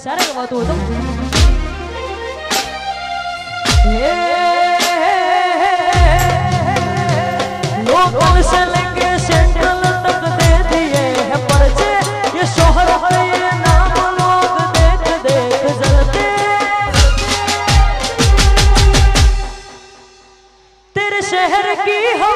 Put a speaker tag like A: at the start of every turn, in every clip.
A: సరగవతోదం local select central तक दे दिए हैं पर्चे ये शोहरत ये नाम लोग देख देख जलते तेरे शहर की हो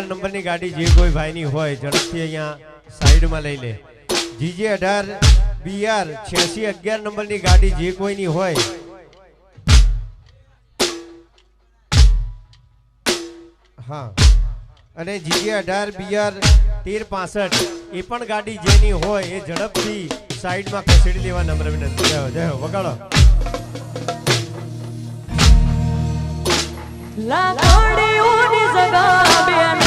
B: અગિયાર નંબરની ગાડી જે કોઈ ભાઈની હોય, ઝડપથી અહીંયા સાઈડમાં લઈ લે. જીજે અઢાર બીઆર છ્યાસી, અગિયાર નંબરની ગાડી જે કોઈની હોય. હા. અને જીજે અઢાર બીઆર તેર, પાસઠ, એ પણ ગાડી જેની હોય, એ ઝડપથી સાઈડમાં ખસેડી લેવા નમ્ર વિનંતી. જય વગાડો.
A: લાકડીઓની જગા બે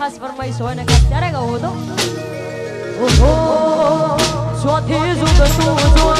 A: ખાસ ફરમાઈશ હોય ને ત્યારે ગાવો તો ઓહો સ્વાથી જુગતું